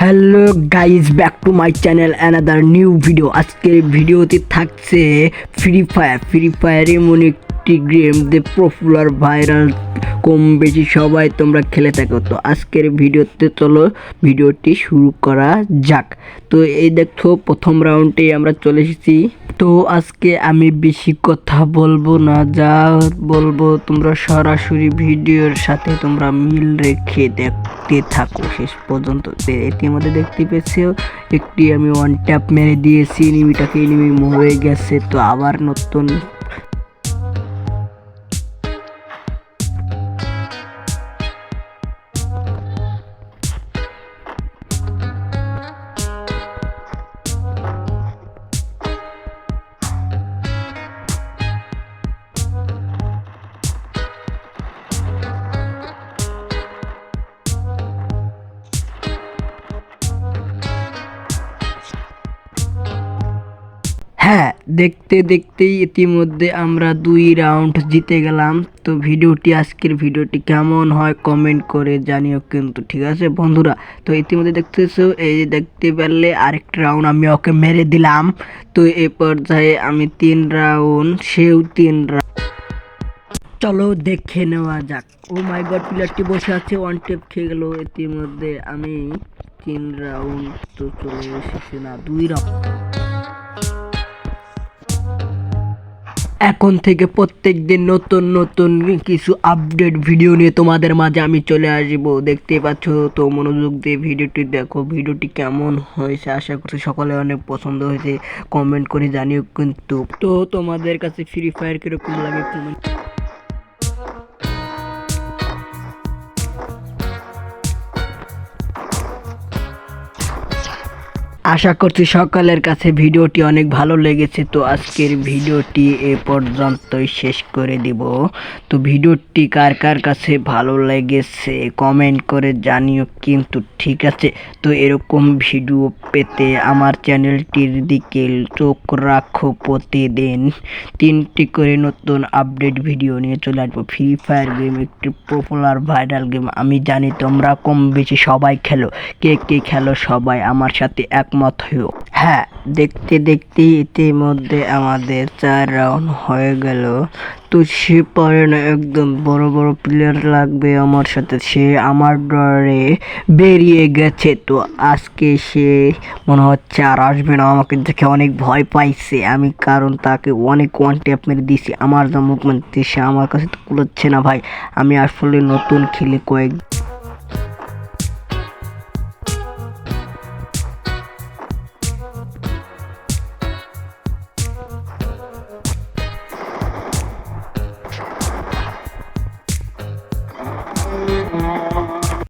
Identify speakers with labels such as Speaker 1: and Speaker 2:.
Speaker 1: Hello guys back to my channel another new video আজকের ভিডিওতে থাকছে ফ্রি ফায়ার ফ্রি ফায়ার এমন একটি গেম যে পপুলার ভাইরাল কম বেশি সবাই তোমরা খেলে থাকো। তো আজকের ভিডিওতে চলো, ভিডিওটি শুরু করা যাক। তো এই দেখো প্রথম রাউন্ডে আমরা চলে এসেছি। তো আজকে আমি বেশি কথা বলব না, যা বলব তোমরা সরাসরি ভিডিওর সাথে তোমরা মিল রেখে দেখতে থাকো। শেষ পর্যন্ত আমাদের দেখতে পেয়েছ। একটি আমি ওয়ান ট্যাপ মেরে দিয়েছি এনিমিটাকে এনিমি মরে গেছে, তো আবার নতুন হ্যাঁ দেখতে দেখতেই ইতিমধ্যে আমরা দুই রাউন্ড জিতে গেলাম। তো ভিডিওটি, আজকের ভিডিওটি কেমন হয় কমেন্ট করে জানিও কিন্তু, ঠিক আছে বন্ধুরা? তো ইতিমধ্যে দেখতেছো, এই দেখতে পারলে আরেকটা রাউন্ড আমি ওকে মেরে দিলাম। তো এই পর্যায়ে আমি তিন রাউন্ড সেও তিন রাউন্ড চলো দেখে নেওয়া যাক। ও মাই গড প্লেয়ারটি বসে আছে ওয়ান টেপ খেয়ে গেল। ইতিমধ্যে আমি তিন রাউন্ড তো চলে এসেছে না, দুই রাউন্ড এখন থেকে প্রত্যেক দিন নতুন নতুন কিছু আপডেট ভিডিও নিয়ে তোমাদের মাঝে আমি চলে আসব। দেখতে পাচ্ছ তো মনোযোগ দিয়ে ভিডিওটি দেখো। ভিডিওটি কেমন হয়েছে আশা করছি সকলে অনেক পছন্দ হয়েছে। কমেন্ট করে জানিও কিন্তু। তো তোমাদের কাছে ফ্রি ফায়ার কীরকম লাগে কমেন্ট আশা করছি সকালের কাছে ভিডিওটি অনেক ভালো লেগেছে। তো আজকের ভিডিওটি এ পর্যন্তই শেষ করে দিব। তো ভিডিওটি কার কার কাছে ভালো লেগেছে কমেন্ট করে জানিও কিন্তু ঠিক আছে। তো এরকম ভিডিও পেতে আমার চ্যানেলটির দিকে চোখ রাখো প্রতিদিন। তিনটি করে নতুন আপডেট ভিডিও নিয়ে চলে আসব। ফ্রি ফায়ার গেম, একটি পপুলার ভাইরাল গেম আমি জানি তোমরা কম বেশি সবাই খেলো। কে কে খেলো সবাই আমার সাথে একমত হয়েও হ্যাঁ দেখতে দেখতে ইতিমধ্যে আমাদের চার রাউন্ড হয়ে গেল। তো সে পারে না একদম বড় বড় প্লেয়ার লাগবে আমার সাথে। সে আমার ডরে বেরিয়ে গেছে। তো আজকে সে মনে হচ্ছে আর আসবে না। আমাকে দেখে অনেক ভয় পাইছে। আমি কারণ তাকে অনেক ওয়ান ট্যাপ মেরে দিয়েছি। আমার যা মুভমেন্ট সে আমার কাছে তো কুলোচ্ছে না ভাই। আমি আসলে নতুন খেলে কয়েক